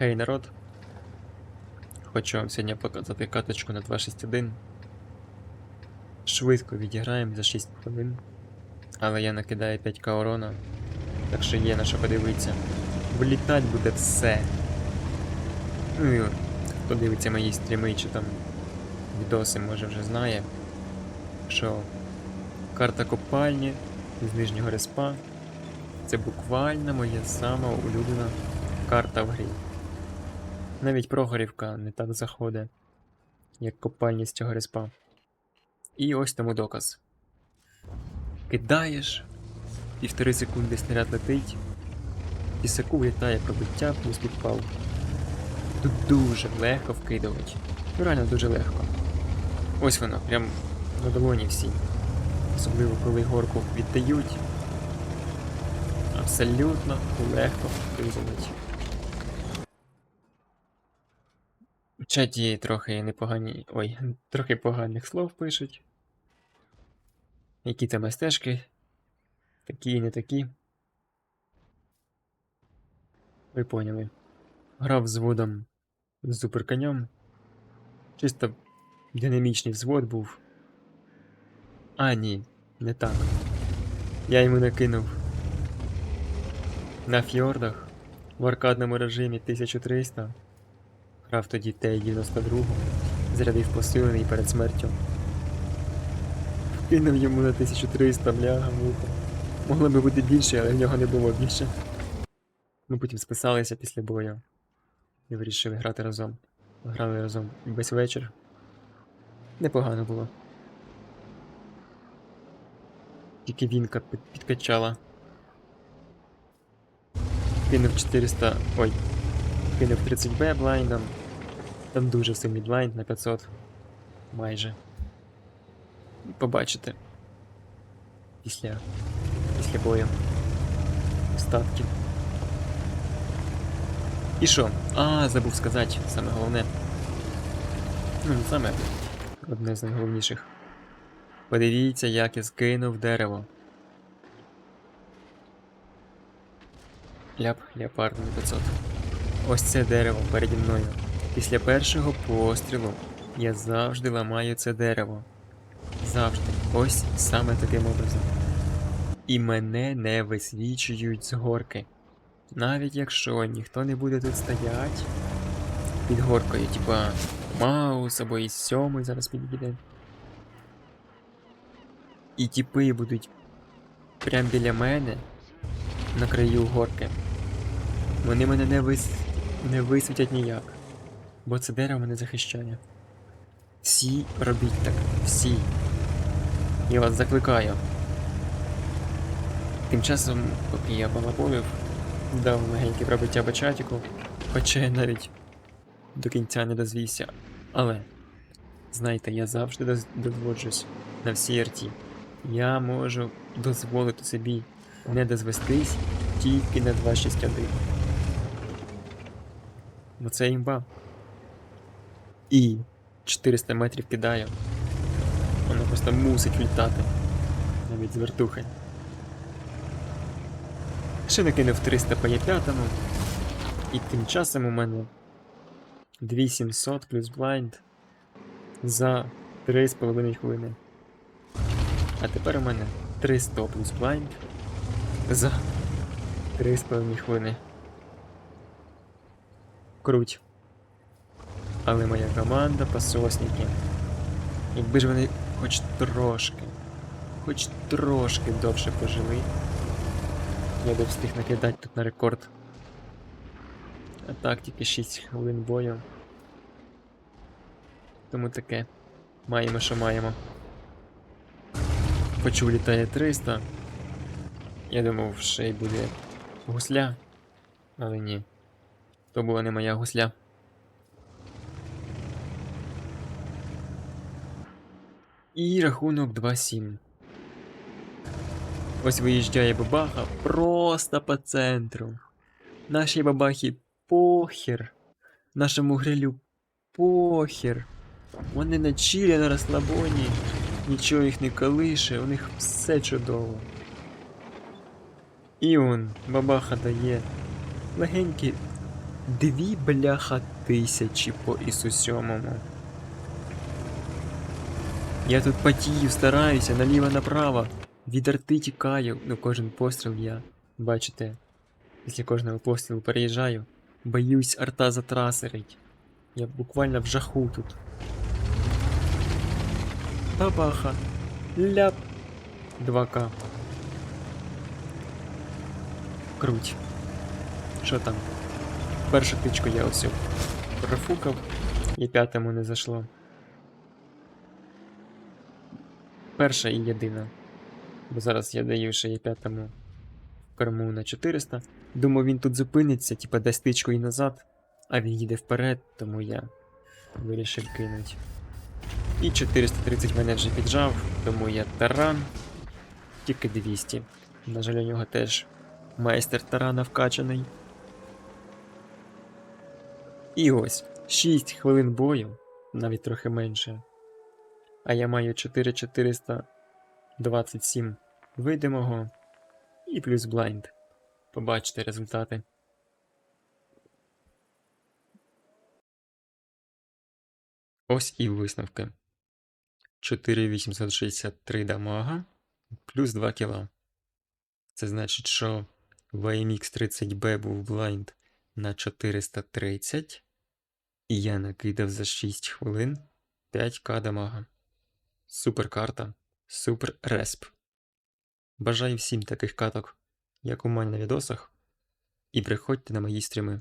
Гей, народ. Хочу вам сьогодні показати каточку на 261. Швидко відіграємо за 6 хвилин. Але я накидаю 5к урона. Так що є на що подивитися. Влітать буде все. Ну і хто дивиться мої стріми чи там відоси, може вже знає, що карта копальні з нижнього респа це буквально моя сама улюблена карта в грі. Навіть Прохорівка не так заходить, як копальні з цього респа. І ось тому доказ. Кидаєш, півтори секунди снаряд летить, і секу літає пробиття плюс підпал. Тут дуже легко вкидувати. Ну реально дуже легко. Ось воно, прям на долоні всі. Особливо коли горку віддають. Абсолютно легко вкидувати. В чаті трохи непогані. Ой, трохи поганих слов пишуть. Які там стежки? Такі і не такі. Ви поняли. Грав взводом з суперконем. Чисто динамічний взвод був. А, ні, не так. Я йому накинув на фьордах в аркадному режимі 1300. Грав тоді Т-92, зарядив посилений перед смертю. Вкинув йому на 1300, бляга, муха. Могло би бути більше, але в нього не було більше. Ми потім списалися після бою і вирішили грати разом. Грали разом весь вечір. Непогано було. Тільки вінка під- підкачала. Кинув 400. Ой. Кинув 30Б блайндом. Там дуже сильний блайнд на 500. Майже. Побачите. Після. Після бою. Остатки. І що? А, забув сказати, саме головне. Ну, саме одне з найголовніших. Подивіться, як я скинув дерево. Ляп, леопард на 500. Ось це дерево переді мною. Після першого пострілу я завжди ламаю це дерево. Завжди. Ось саме таким образом. І мене не висвічують з горки. Навіть якщо ніхто не буде тут стоять під горкою, типа Маус або і сьомий зараз підійде. І тіпи будуть прямо біля мене на краю горки. Вони мене не, вис... не висвітять ніяк, бо це дерево мене захищає. Всі робіть так, всі. Я вас закликаю. Тим часом, поки я балаболив, дав легеньке пробиття бачатіку, хоча я навіть до кінця не дозвівся. Але, знайте, я завжди доз- дозводжусь на всій арті. Я можу дозволити собі не дозвестись тільки на 261. Бо це імба. І 400 метрів кидаю. Воно просто мусить літати. Навіть з вертухи. Ще накинув 300 по Є5. І тим часом у мене 2700 плюс блайнд за 3,5 хвилини. А тепер у мене 300 плюс блайнд за 3,5 хвилини. Круть. Але моя команда пасосники. Якби ж вони хоч трошки, хоч трошки довше пожили, я би встиг накидати тут на рекорд. А так тільки 6 хвилин бою. Тому таке. Маємо, що маємо. Почув літає 300. Я думав, ще й буде гусля. Але ні. То була не моя гусля. І рахунок 2-7. Ось виїжджає бабаха просто по центру. Нашій бабахі похер. Нашому грилю похер. Вони на чилі на розслабоні. Нічого їх не колише, у них все чудово. І он, бабаха дає легенький Дві бляха тисячі по ісу сьомому. Я тут потію, стараюся, наліво-направо. Від арти тікаю, ну кожен постріл я, бачите, після кожного пострілу переїжджаю. Боюсь арта затрасерить. Я буквально в жаху тут. Бабаха. Ляп. 2К. Круть. Що там? Першу тичку я ось профукав, і п'ятому не зайшло. Перша і єдина. Бо зараз я даю ще і п'ятому корму на 400. Думав, він тут зупиниться, типа дасть тичку і назад, а він їде вперед, тому я вирішив кинуть. І 430 мене вже піджав, тому я таран. Тільки 200. На жаль, у нього теж майстер тарана вкачаний. І ось 6 хвилин бою, навіть трохи менше. А я маю 4427 видимого і плюс блайнд. Побачите результати. Ось і висновки. 4863 дамага плюс 2 кіла. Це значить, що VMX 30B був блайнд на 430, і я накидав за 6 хвилин 5к дамага. Супер карта, супер респ. Бажаю всім таких каток, як у мене на відосах, і приходьте на мої стріми.